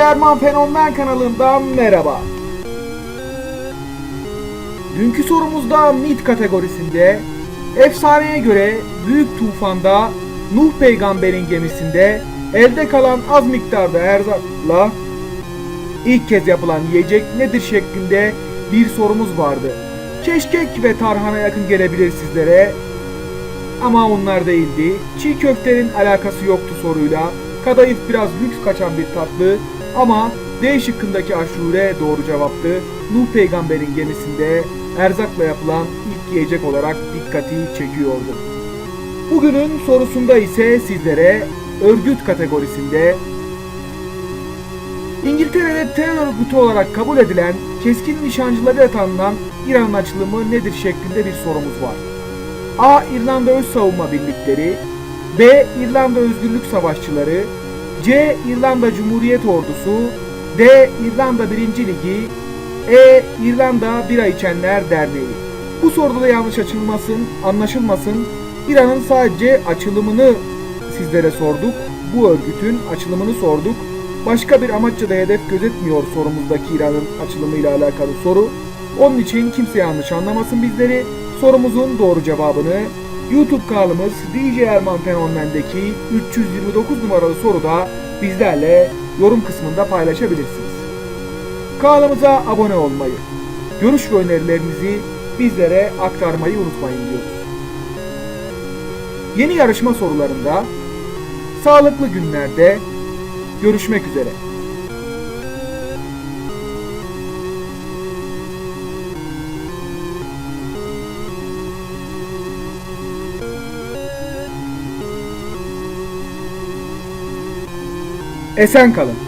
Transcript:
Erman Fenomen kanalından merhaba. Dünkü sorumuzda MIT kategorisinde efsaneye göre Büyük Tufan'da Nuh peygamberin gemisinde elde kalan az miktarda erzakla ilk kez yapılan yiyecek nedir şeklinde bir sorumuz vardı. Keşkek ve tarhana yakın gelebilir sizlere ama onlar değildi. Çiğ köftenin alakası yoktu soruyla. Kadayıf biraz lüks kaçan bir tatlı ama D şıkkındaki aşure doğru cevaptı. Nuh peygamberin gemisinde erzakla yapılan ilk yiyecek olarak dikkati çekiyordu. Bugünün sorusunda ise sizlere örgüt kategorisinde İngiltere'de terör örgütü olarak kabul edilen keskin nişancıları tanınan İran'ın açılımı nedir şeklinde bir sorumuz var. A. İrlanda Öz Savunma Birlikleri B. İrlanda Özgürlük Savaşçıları C. İrlanda Cumhuriyet Ordusu D. İrlanda 1. Ligi E. İrlanda Bira İçenler Derneği Bu soruda da yanlış açılmasın, anlaşılmasın. İran'ın sadece açılımını sizlere sorduk. Bu örgütün açılımını sorduk. Başka bir amaçça da hedef gözetmiyor sorumuzdaki İran'ın açılımıyla alakalı soru. Onun için kimse yanlış anlamasın bizleri. Sorumuzun doğru cevabını YouTube kanalımız DJ Erman Fenomen'deki 329 numaralı soruda bizlerle yorum kısmında paylaşabilirsiniz. Kanalımıza abone olmayı, görüş ve önerilerinizi bizlere aktarmayı unutmayın diyoruz. Yeni yarışma sorularında sağlıklı günlerde görüşmek üzere. Esen kalın.